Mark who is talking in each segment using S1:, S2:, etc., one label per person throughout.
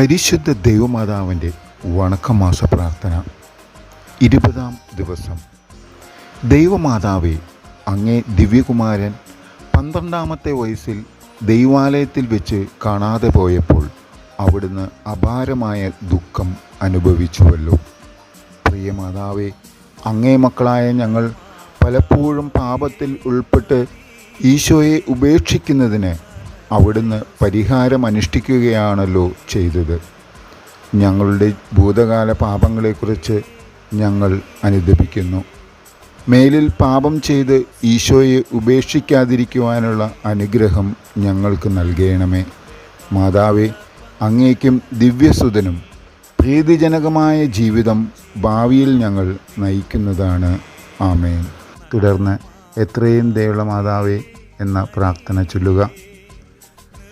S1: പരിശുദ്ധ ദൈവമാതാവിന്റെ വണക്കമാസ പ്രാർത്ഥന. ഇരുപതാം ദിവസം. ദൈവമാതാവെ അങ്ങേ ദിവ്യകുമാരൻ പന്ത്രണ്ടാമത്തെ വയസ്സിൽ ദൈവാലയത്തിൽ വെച്ച് കാണാതെ പോയപ്പോൾ അവിടുന്ന് അപാരമായ ദുഃഖം അനുഭവിച്ചുവല്ലോ. പ്രിയ മാതാവെ അങ്ങേ മക്കളായ ഞങ്ങൾ പലപ്പോഴും പാപത്തിൽ ഉൾപ്പെട്ട് ഈശോയെ ഉപേക്ഷിക്കുന്നതിന് അവിടുന്ന് പരിഹാരം അനുഷ്ഠിക്കുകയാണല്ലോ ചെയ്തത്. ഞങ്ങളുടെ ഭൂതകാല പാപങ്ങളെക്കുറിച്ച് ഞങ്ങൾ അനുദപിക്കുന്നു. മേലിൽ പാപം ചെയ്ത് ഈശോയെ ഉപേക്ഷിക്കാതിരിക്കുവാനുള്ള അനുഗ്രഹം ഞങ്ങൾക്ക് നൽകണമേ. മാതാവേ അങ്ങേക്കും ദിവ്യസുതനും പ്രീതിജനകമായ ജീവിതം ഭാവിയിൽ ഞങ്ങൾ നയിക്കുന്നതാണ്. ആമേൻ. തുടർന്ന് എത്രയും ദയുള്ള മാതാവേ എന്ന പ്രാർത്ഥന ചൊല്ലുക.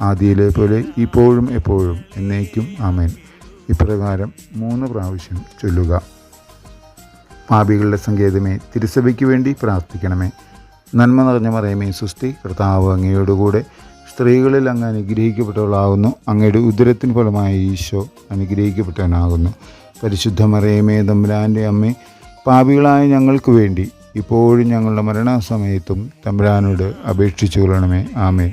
S1: ആദിയിലെ പോലെ ഇപ്പോഴും എപ്പോഴും എന്നേക്കും ആമേൻ. ഇപ്രകാരം മൂന്ന് പ്രാവശ്യം ചൊല്ലുക. പാപികളുടെ സങ്കേതമേ തിരുസഭയ്ക്ക് വേണ്ടി പ്രാർത്ഥിക്കണമേ. നന്മ നിറഞ്ഞ മറയമേ സുസ്തി കർത്താവ് അങ്ങയോടുകൂടെ സ്ത്രീകളിൽ അങ്ങ് അനുഗ്രഹിക്കപ്പെട്ടവളാകുന്നു. അങ്ങയുടെ ഉദരത്തിന് ഫലമായ ഈശോ അനുഗ്രഹിക്കപ്പെട്ടവനാകുന്നു. പരിശുദ്ധ മറയമേ തമ്പുരാന്റെ അമ്മേ പാപികളായ ഞങ്ങൾക്ക് വേണ്ടി ഇപ്പോഴും ഞങ്ങളുടെ മരണസമയത്തും തമ്പുരാനോട് അപേക്ഷിച്ചു കൊള്ളണമേ ആമേൻ.